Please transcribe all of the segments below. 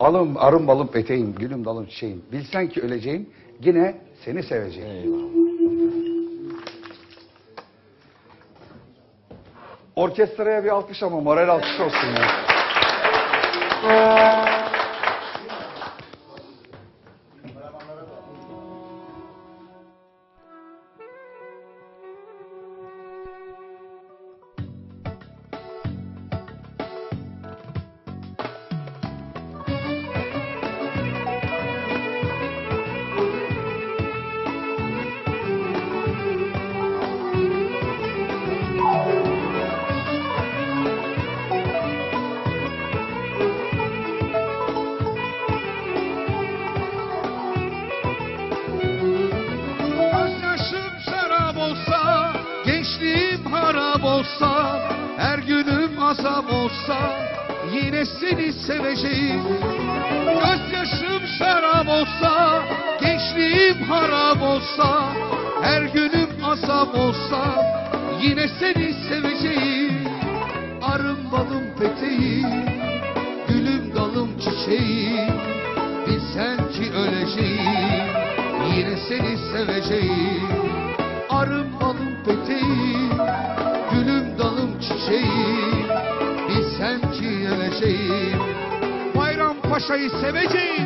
Alım arım balım peteğim, gülüm dalım çiçeğim. Bilsen ki öleceğim, yine seni seveceğim. Eyvallah. Orkestraya bir alkış ama moral alkış olsun ya. Olsa, her günüm azap olsa, yine seni seveceğim. Gözyaşım şarap olsa, gençliğim harap olsa, her günüm azap olsa, yine seni seveceğim. Arım balım peteğim, gülüm dalım çiçeğim, bilsen ki öleceğim, yine seni seveceğim. Arım balım Paşa'yı seveceğim.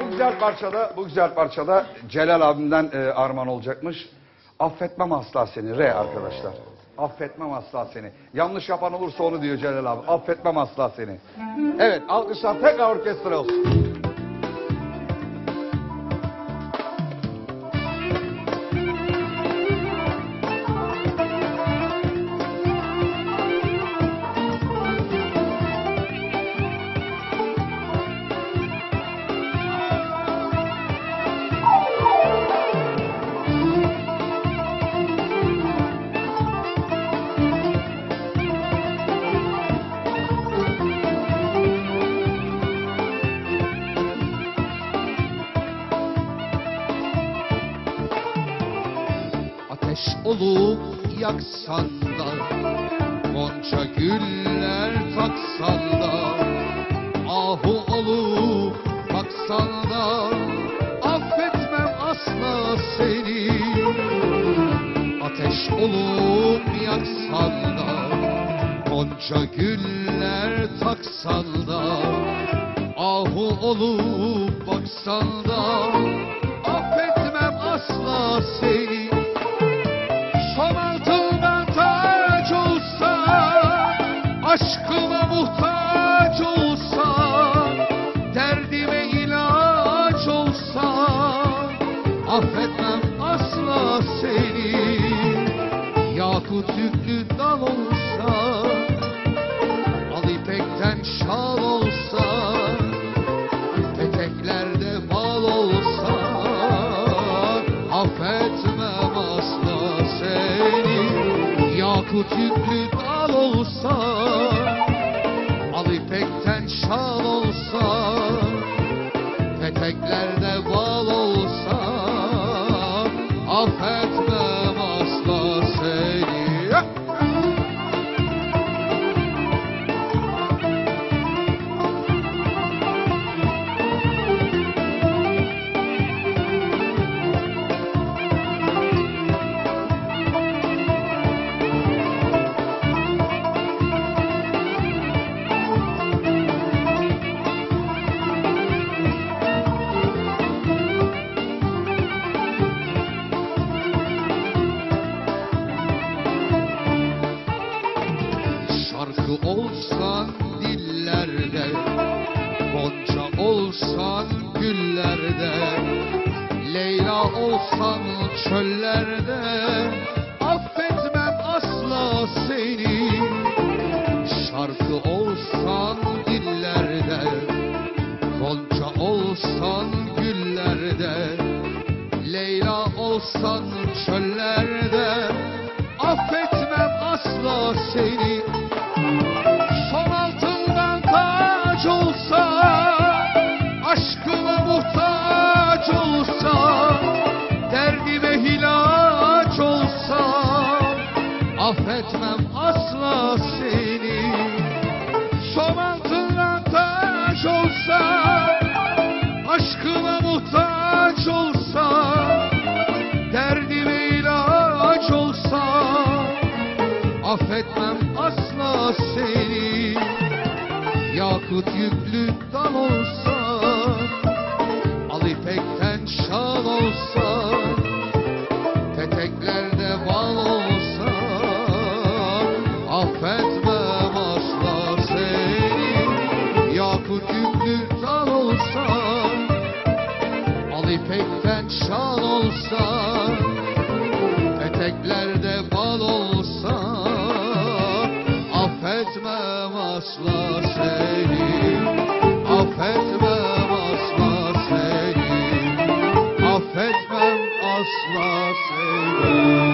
Bu güzel parçada, bu güzel parçada Celal abimden e, armağan olacakmış. Affetmem asla seni re arkadaşlar. Affetmem asla seni. Yanlış yapan olursa onu diyor Celal abi. Affetmem asla seni. Evet alkışlar tekrar orkestra olsun. Olup yaksan da Gonca güller taksan da Ahu olup baksan da Affetmem asla seni. Ateş olup yaksan da Gonca güller taksan da Ahu olup baksan da Affetmem asla seni Affetmem asla seni. Yakut yüklü dal olsa Al ipekten şal olsa Peteklerde bal olsa Affetmem asla seni. Yakut yüklü dal olsa Al ipekten şal olsa Şarkı olsan dillerde Gonca olsan güllerde Leyla olsan çöllerde Affetmem asla seni. Şarkı olsan dillerde Gonca olsan güllerde Leyla olsan çöllerde Affetmem asla seni Affetmem asla Yakut yüklü olsa Al ipekten şal olsa Eteklerde bal olsa Affetmem asla seni Affetmem asla seni Affetmem asla seni